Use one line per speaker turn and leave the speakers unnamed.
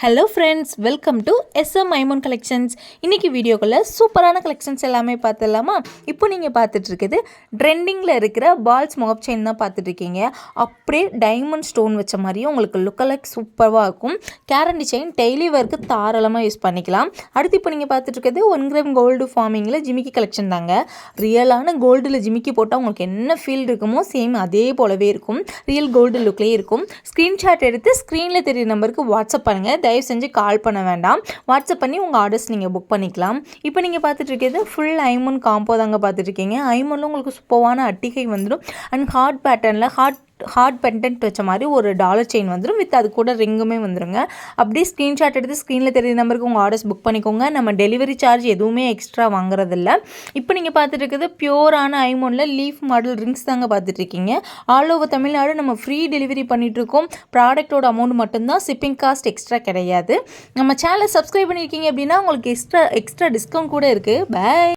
Hello friends welcome to SM ஐமோன் collections இன்றைக்கி வீடியோக்குள்ளே சூப்பரான கலெக்ஷன்ஸ் எல்லாமே பார்த்துடலாமா? இப்போ நீங்கள் பார்த்துட்ருக்குது ட்ரெண்டிங்கில் இருக்கிற பால்ஸ் மோப் செயின் தான் பார்த்துட்ருக்கீங்க அப்படியே டைமண்ட் ஸ்டோன் வச்ச மாதிரியும் உங்களுக்கு லுக்கலக் சூப்பராக இருக்கும். கேரண்டி செயின் டெய்லி ஒர்க்கு தாராளமாக யூஸ் பண்ணிக்கலாம். அடுத்து இப்போ நீங்கள் பார்த்துட்ருக்குது ஒன் கிராம் கோல்டு ஃபார்மிங்கில் ஜிமிக்கி கலெக்ஷன் தாங்க. ரியலான கோல்டில் ஜிமிக்கி போட்டால் உங்களுக்கு என்ன ஃபீல் இருக்குமோ சேம் அதே போலவே இருக்கும். ரியல் கோல்டு லுக்லேயே இருக்கும். ஸ்க்ரீன்ஷாட் எடுத்து ஸ்க்ரீனில் தெரியுற நம்பருக்கு வாட்ஸ்அப் பண்ணுங்கள் தயவு செஞ்சு கால் பண்ண வேண்டாம். வாட்ஸ்அப் பண்ணி உங்கள் ஆர்டர்ஸ் நீங்கள் புக் பண்ணிக்கலாம். இப்போ நீங்கள் பார்த்துட்டு இருக்கிறது ஃபுல் ஐமோன் காம்போ தாங்க பார்த்துட்ருக்கீங்க ஐமோனில் உங்களுக்கு சூப்பரான அட்டிகை வந்துடும். அண்ட் ஹார்ட் பேட்டர்னில் ஹார்ட் ஹார்ட் பெண்டன்ட் வச்ச மாதிரி ஒரு டாலர் செயின் வந்துடும் வித் அது கூட ரிங்குமே வந்துடுங்க அப்படியே ஸ்க்ரீன்ஷாட் எடுத்து ஸ்க்ரீனில் தெரியுற நம்பருக்கு உங்கள் ஆர்டர்ஸ் புக் பண்ணிக்கோங்க. நம்ம டெலிவரி சார்ஜ் எதுவுமே எக்ஸ்ட்ரா வாங்குறதில்ல. இப்போ நீங்கள் பார்த்துட்டு இருக்குது பியூரான ஐமோனில் லீஃப் மாடல் ரிங்ஸ் தாங்க பார்த்துட்ருக்கீங்க ஆல் ஓவர் தமிழ்நாடு நம்ம ஃப்ரீ டெலிவரி பண்ணிகிட்ருக்கோம் ப்ராடக்ட்டோட அமௌண்ட் மட்டும்தான் ஷிப்பிங் காஸ்ட் எக்ஸ்ட்ரா கிடையாது. நம்ம சேனலை சப்ஸ்கிரைப் பண்ணியிருக்கீங்க அப்படின்னா உங்களுக்கு எக்ஸ்ட்ரா எக்ஸ்ட்ரா டிஸ்கவுண்ட் கூட இருக்குது பை